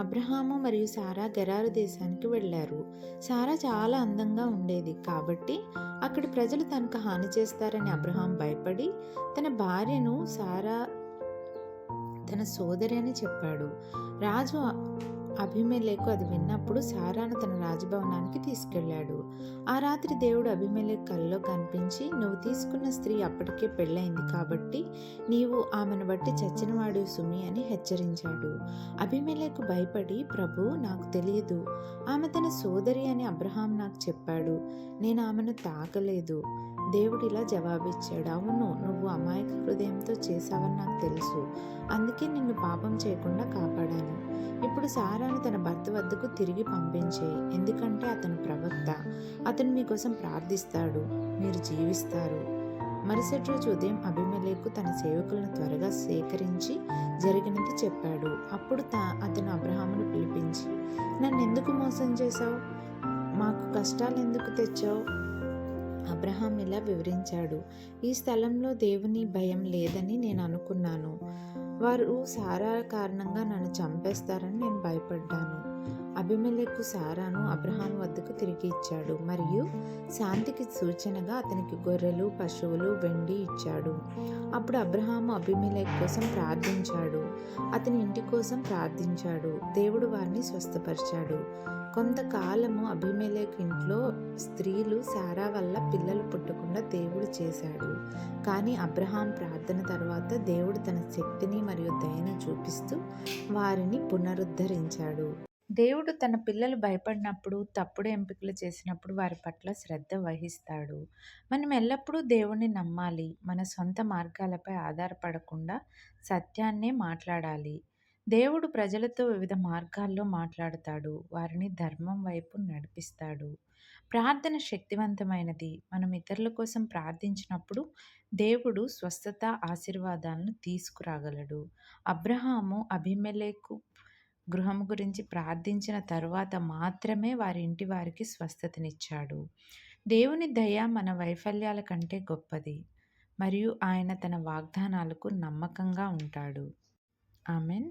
అబ్రహాము మరియు సారా గరారు దేశానికి వెళ్ళారు. సారా చాలా అందంగా ఉండేది. కాబట్టి అక్కడి ప్రజలు తనకు హాని చేస్తారని అబ్రహాం భయపడి తన భార్యను సారా తన సోదరి అని చెప్పాడు. రాజు అభిమేలేకు అది విన్నప్పుడు సారాను తన రాజభవనానికి తీసుకెళ్ళాడు. ఆ రాత్రి దేవుడు అభిమేలేకు కల్లో కనిపించి నువ్వు తీసుకున్న స్త్రీ అప్పటికే పెళ్ళైంది కాబట్టి నీవు ఆమెను బట్టి చచ్చినవాడు సుమి అని హెచ్చరించాడు. అభిమేలేకు భయపడి ప్రభు నాకు తెలియదు. ఆమె తన సోదరి అని అబ్రహాం నాకు చెప్పాడు. నేను ఆమెను తాకలేదు. దేవుడు ఇలా జవాబిచ్చాడు. అవును నువ్వు అమాయక హృదయంతో చేశావని నాకు తెలుసు. అందుకే నిన్ను పాపం చేయకుండా కాపాడాను. ఇప్పుడు సారాను తన భర్త వద్దకు తిరిగి పంపించే ఎందుకంటే అతను ప్రవక్త. అతను మీకోసం ప్రార్థిస్తాడు మీరు జీవిస్తారు. మరుసటి రోజు ఉదయం అభిమలేకు తన సేవకులను త్వరగా సేకరించి జరిగినది చెప్పాడు. అప్పుడు తా అతను అబ్రహామును పిలిపించి నన్ను ఎందుకు మోసం చేశావు? మాకు కష్టాలు ఎందుకు తెచ్చావు? అబ్రహాం ఇలా వివరించాడు ఈ స్థలంలో దేవుని భయం లేదని నేను అనుకున్నాను. వారు సారా కారణంగా నన్ను చంపేస్తారని నేను భయపడ్డాను. అభిమలేకు సారాను అబ్రహాం వద్దకు తిరిగి ఇచ్చాడు. మరియు శాంతికి సూచనగా అతనికి గొర్రెలు పశువులు వెండి ఇచ్చాడు. అప్పుడు అబ్రహాము అభిమలేక్ కోసం ప్రార్థించాడు. అతని ఇంటి కోసం ప్రార్థించాడు. దేవుడు వారిని స్వస్థపరిచాడు. కొంతకాలము అభిమేలేక్ ఇంట్లో స్త్రీలు సారా వల్ల పిల్లలు పుట్టకుండా దేవుడు చేశాడు. కానీ అబ్రహాం ప్రార్థన తర్వాత దేవుడు తన శక్తిని మరియు దయను చూపిస్తూ వారిని పునరుద్ధరించాడు. దేవుడు తన పిల్లలు భయపడినప్పుడు తప్పుడు ఎంపికలు చేసినప్పుడు వారి పట్ల శ్రద్ధ వహిస్తాడు. మనం ఎల్లప్పుడూ దేవుణ్ణి నమ్మాలి. మన సొంత మార్గాలపై ఆధారపడకుండా సత్యాన్నే మాట్లాడాలి. దేవుడు ప్రజలతో వివిధ మార్గాల్లో మాట్లాడతాడు. వారిని ధర్మం వైపు నడిపిస్తాడు. ప్రార్థన శక్తివంతమైనది. మనం ఇతరుల కోసం ప్రార్థించినప్పుడు దేవుడు స్వస్థత ఆశీర్వాదాలను తీసుకురాగలడు. అబ్రహాము అభిమెలేకు గృహం గురించి ప్రార్థించిన తరువాత మాత్రమే వారి ఇంటి వారికి స్వస్థతనిచ్చాడు. దేవుని దయ మన వైఫల్యాల కంటే గొప్పది. మరియు ఆయన తన వాగ్దానాలకు నమ్మకంగా ఉంటాడు. ఆమెన్.